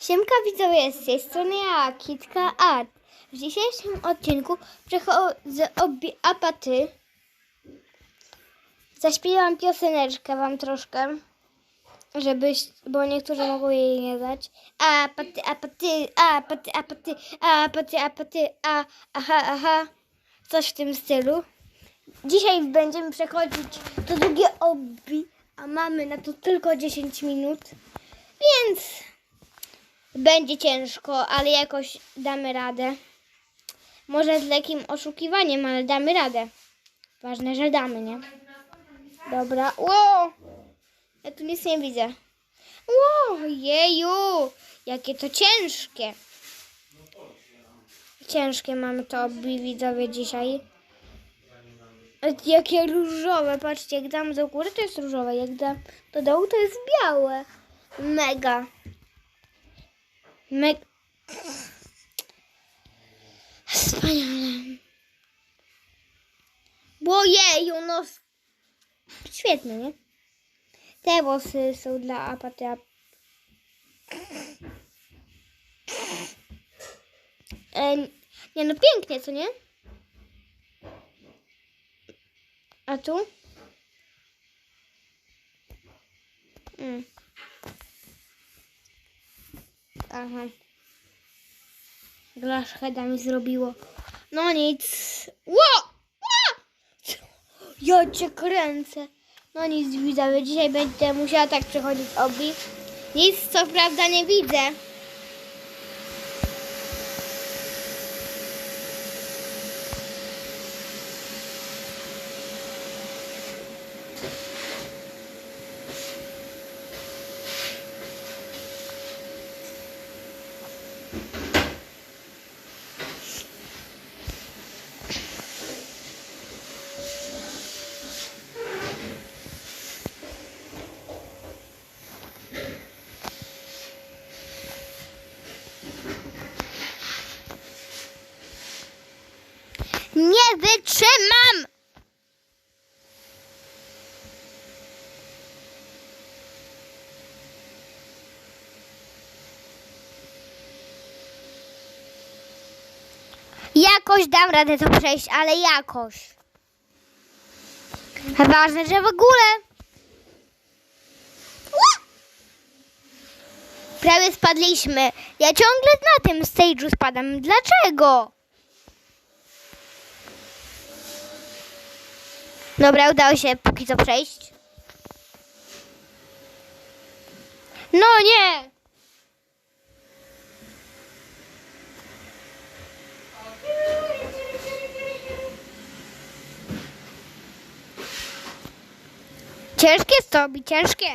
Siemka widzowie, z tej strony ja, Kitka Art. W dzisiejszym odcinku przechodzę obie apaty. Zaśpiewam pioseneczkę wam troszkę, żebyś, bo niektórzy mogą jej nie znać. Apaty, apaty, apaty, apaty, apaty, apaty, a, aha, aha. Coś w tym stylu. Dzisiaj będziemy przechodzić to drugie obi, a mamy na to tylko 10 minut, więc będzie ciężko, ale jakoś damy radę. Może z lekkim oszukiwaniem, ale damy radę. Ważne, że damy, nie? Dobra. Ło! Ja tu nic nie widzę. Ło! Jeju! Jakie to ciężkie. Ciężkie mamy to obi widzowie dzisiaj. E, Jakie różowe, patrzcie, jak dam do góry to jest różowe, jak dam do dołu to jest białe. Mega. Meg... Wspaniale. Bojeju, no... s- Świetnie, nie? Te włosy są dla apaty. ap- E, nie no, pięknie, co nie? A tu? Mm. Aha. Blaszheda mi zrobiło. No nic. Ło! Ja cię kręcę. No nic, widzowie. Dzisiaj będę musiała tak przechodzić obi. Nic co prawda nie widzę. Nie wytrzymam! Jakoś dam radę to przejść, ale jakoś. Ważne, że w ogóle. Prawie spadliśmy. Ja ciągle na tym stage'u spadam. Dlaczego? Dobra, udało się póki co przejść. No nie! Ciężkie jest to, obi, ciężkie.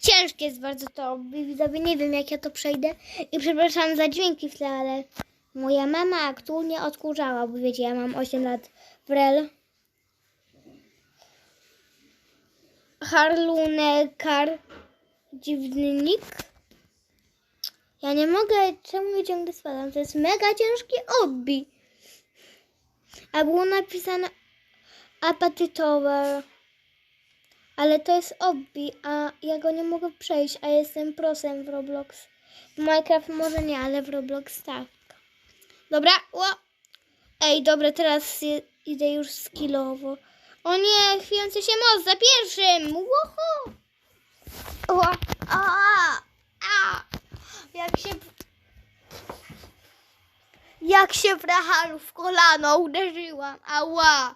Ciężkie jest bardzo to, obi, widzowie, nie wiem jak ja to przejdę. I przepraszam za dźwięki w tle, ale moja mama aktualnie odkurzała, bo wiecie, ja mam 8 lat w rel. Harlunekar, dziwny nick. Ja nie mogę, czemu ja ciągle spadam? To jest mega ciężki obi. A było napisane apetytowe. Ale to jest obi, a ja go nie mogę przejść, a jestem prosem w Roblox. W Minecraft może nie, ale w Roblox tak. Dobra, o! Ej, dobra, teraz je- idę już skillowo. O nie, chwiejący się most za pierwszym! Łoho! O, a, a, jak się... Jak się w w kolano uderzyłam. Ała!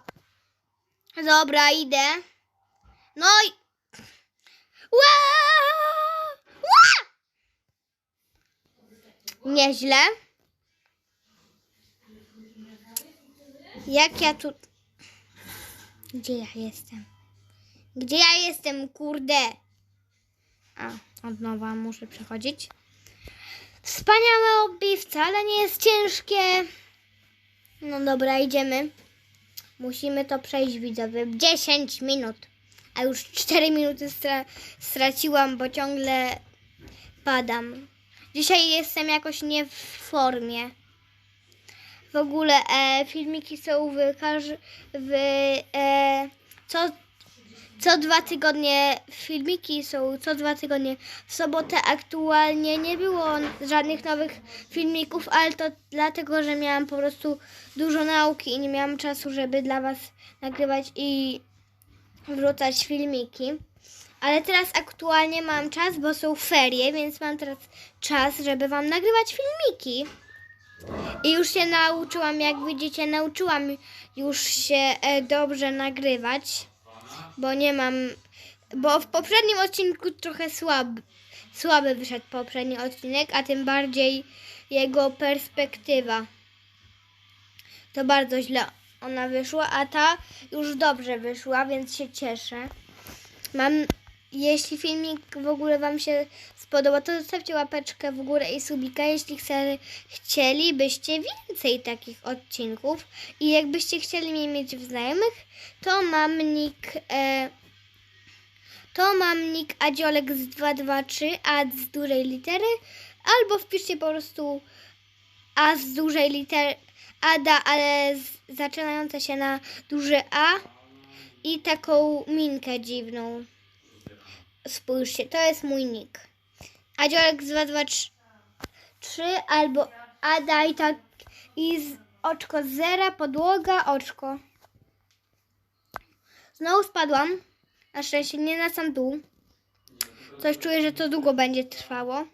Dobra, idę. No i... Ła! Ła! Nieźle. Jak ja tu... Gdzie ja jestem? Gdzie ja jestem, kurde? A, od nowa muszę przechodzić. Wspaniałe obi, wcale nie jest ciężkie. No dobra, idziemy. Musimy to przejść, widzowie. 10 minut. A już 4 minuty stra- straciłam, bo ciągle padam. Dzisiaj jestem jakoś nie w formie. W ogóle e, filmiki są w, każ- w e, co co dwa tygodnie filmiki są, co dwa tygodnie. W sobotę aktualnie nie było żadnych nowych filmików, ale to dlatego, że miałam po prostu dużo nauki i nie miałam czasu, żeby dla Was nagrywać i wrzucać filmiki. Ale teraz aktualnie mam czas, bo są ferie, więc mam teraz czas, żeby Wam nagrywać filmiki. I już się nauczyłam, jak widzicie, nauczyłam już się e, dobrze nagrywać, bo nie mam, bo w poprzednim odcinku trochę słaby, słaby wyszedł poprzedni odcinek, a tym bardziej jego perspektywa. To bardzo źle ona wyszła, a ta już dobrze wyszła, więc się cieszę. Mam, jeśli filmik w ogóle Wam się spodoba, to zostawcie łapeczkę w górę i subika, jeśli chcielibyście więcej takich odcinków i jakbyście chcieli mnie mieć w znajomych, to mam nick, e, to mam nick Adziolek z 223, a z dużej litery, albo wpiszcie po prostu a z dużej litery, Ada, ale z, zaczynające się na duże A i taką minkę dziwną. Spójrzcie, to jest mój nick. Adziolek z 223 albo Ada i tak i z oczko zera, podłoga, oczko. Znowu spadłam. Na szczęście nie na sam dół. Coś czuję, że to długo będzie trwało.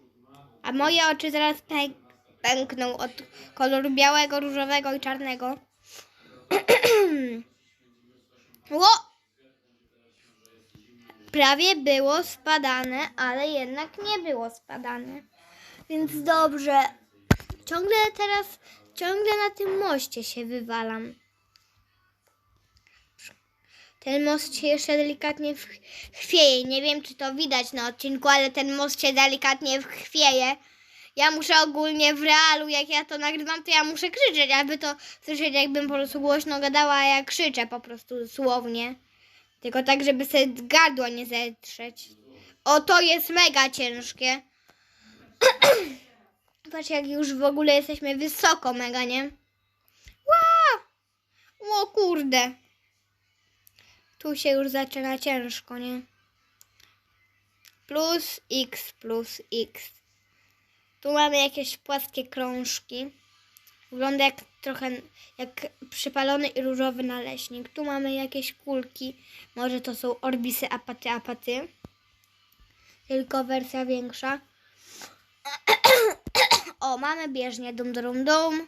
A moje oczy zaraz pę- pękną od koloru białego, różowego i czarnego. Ło! Prawie było spadane, ale jednak nie było spadane. Więc dobrze. Ciągle teraz, ciągle na tym moście się wywalam. Ten most się jeszcze delikatnie chwieje. Nie wiem, czy to widać na odcinku, ale ten most się delikatnie chwieje. Ja muszę ogólnie w realu, jak ja to nagrywam, to ja muszę krzyczeć, aby to słyszeć, jakbym po prostu głośno gadała, a ja krzyczę po prostu słownie. Tylko tak, żeby sobie gardła nie zetrzeć. O, to jest mega ciężkie. Patrz, jak już w ogóle jesteśmy wysoko mega, nie? Ła! O kurde. Tu się już zaczyna ciężko, nie? Plus x plus x. Tu mamy jakieś płaskie krążki. Wygląda jak trochę jak przypalony i różowy naleśnik. Tu mamy jakieś kulki. Może to są orbisy apaty apaty. Tylko wersja większa. O, mamy bieżnię dum dum dum.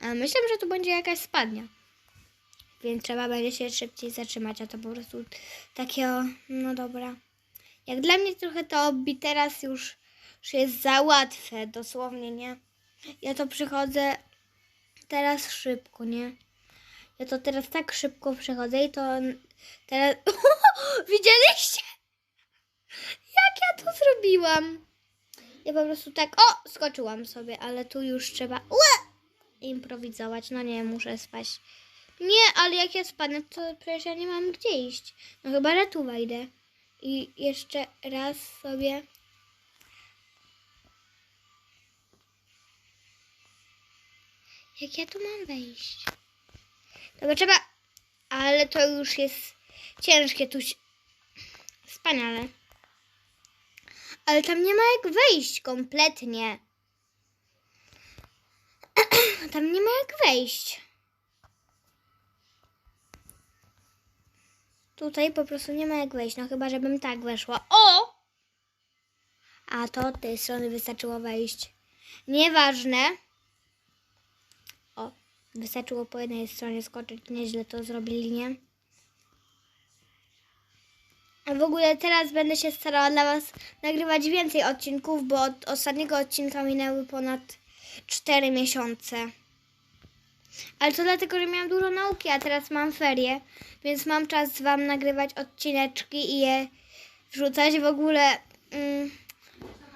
A myślę, że tu będzie jakaś spadnia. Więc trzeba będzie się szybciej zatrzymać, a to po prostu takie, o, no dobra. Jak dla mnie trochę to obi teraz już, już jest za łatwe, dosłownie, nie? Ja to przychodzę teraz szybko, nie? Ja to teraz tak szybko przechodzę i to teraz... Widzieliście? Jak ja to zrobiłam? Ja po prostu tak, o, skoczyłam sobie, ale tu już trzeba ue, improwizować. No nie, muszę spaść. Nie, ale jak ja spadnę, to przecież ja nie mam gdzie iść. No chyba, że tu wejdę. I jeszcze raz sobie... Jak ja tu mam wejść? Dobra, trzeba... Ale to już jest ciężkie. Tu się... Wspaniale. Ale tam nie ma jak wejść kompletnie. Tam nie ma jak wejść. Tutaj po prostu nie ma jak wejść. No chyba, żebym tak weszła. O! A to od tej strony wystarczyło wejść. Nieważne. Wystarczyło po jednej stronie skoczyć. Nieźle to zrobili, nie? A w ogóle teraz będę się starała dla Was nagrywać więcej odcinków, bo od ostatniego odcinka minęły ponad 4 miesiące. Ale to dlatego, że miałam dużo nauki, a teraz mam ferie, więc mam czas Wam nagrywać odcineczki i je wrzucać. W ogóle mm,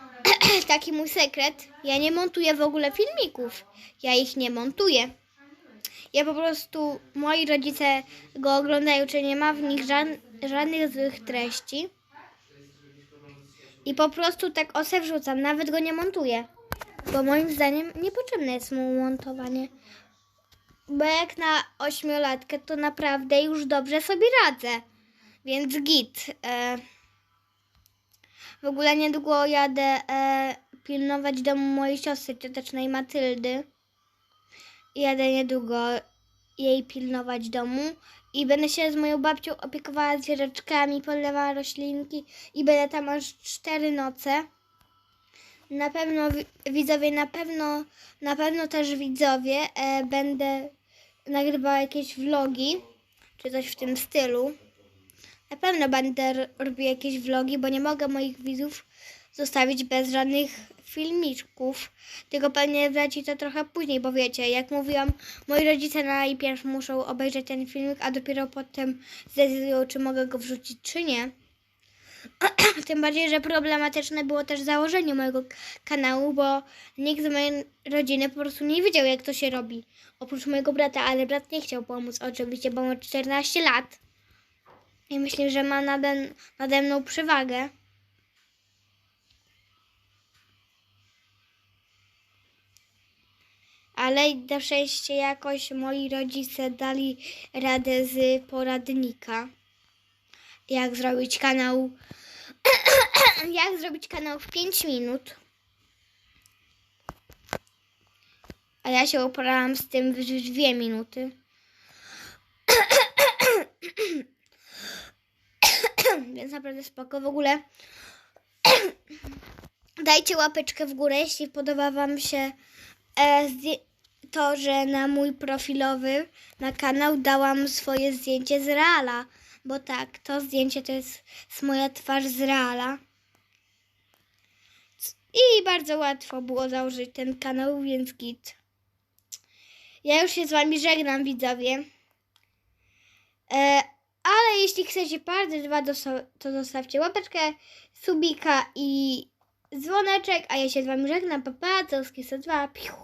taki mój sekret, ja nie montuję w ogóle filmików. Ja ich nie montuję. Ja po prostu, moi rodzice go oglądają, czy nie ma w nich żan, żadnych złych treści. I po prostu tak ose wrzucam, nawet go nie montuję. Bo moim zdaniem niepotrzebne jest mu montowanie. Bo jak na ośmiolatkę to naprawdę już dobrze sobie radzę. Więc git. E, w ogóle niedługo jadę e, pilnować domu mojej siostry ciotecznej Matyldy. Jadę niedługo jej pilnować domu i będę się z moją babcią opiekowała zwierzaczkami, polewała roślinki i będę tam aż cztery noce. Na pewno wi- widzowie, na pewno, na pewno też widzowie e, będę nagrywała jakieś vlogi, czy coś w tym stylu. Na pewno będę r- robiła jakieś vlogi, bo nie mogę moich widzów zostawić bez żadnych filmiczków. Tylko pewnie wleci to trochę później, bo wiecie, jak mówiłam, moi rodzice najpierw muszą obejrzeć ten filmik, a dopiero potem zdecydują, czy mogę go wrzucić, czy nie. Tym bardziej, że problematyczne było też założenie mojego kanału, bo nikt z mojej rodziny po prostu nie wiedział, jak to się robi. Oprócz mojego brata, ale brat nie chciał pomóc, oczywiście, bo ma 14 lat. I myślę, że ma nade, nade mną przewagę. Ale na szczęście jakoś moi rodzice dali radę z poradnika. Jak zrobić kanał. jak zrobić kanał w 5 minut. A ja się uporałam z tym w 2 minuty. Więc naprawdę spoko. W ogóle dajcie łapeczkę w górę, jeśli podoba Wam się e, to, że na mój profilowy, na kanał dałam swoje zdjęcie z Reala. Bo tak, to zdjęcie to jest, jest moja twarz z Reala. I bardzo łatwo było założyć ten kanał, więc git. Ja już się z Wami żegnam, widzowie. E, ale jeśli chcecie part 2, dosta- to zostawcie łapeczkę, subika i dzwoneczek, a ja się z Wami żegnam. Pa, pa, Celskie 102. Piu.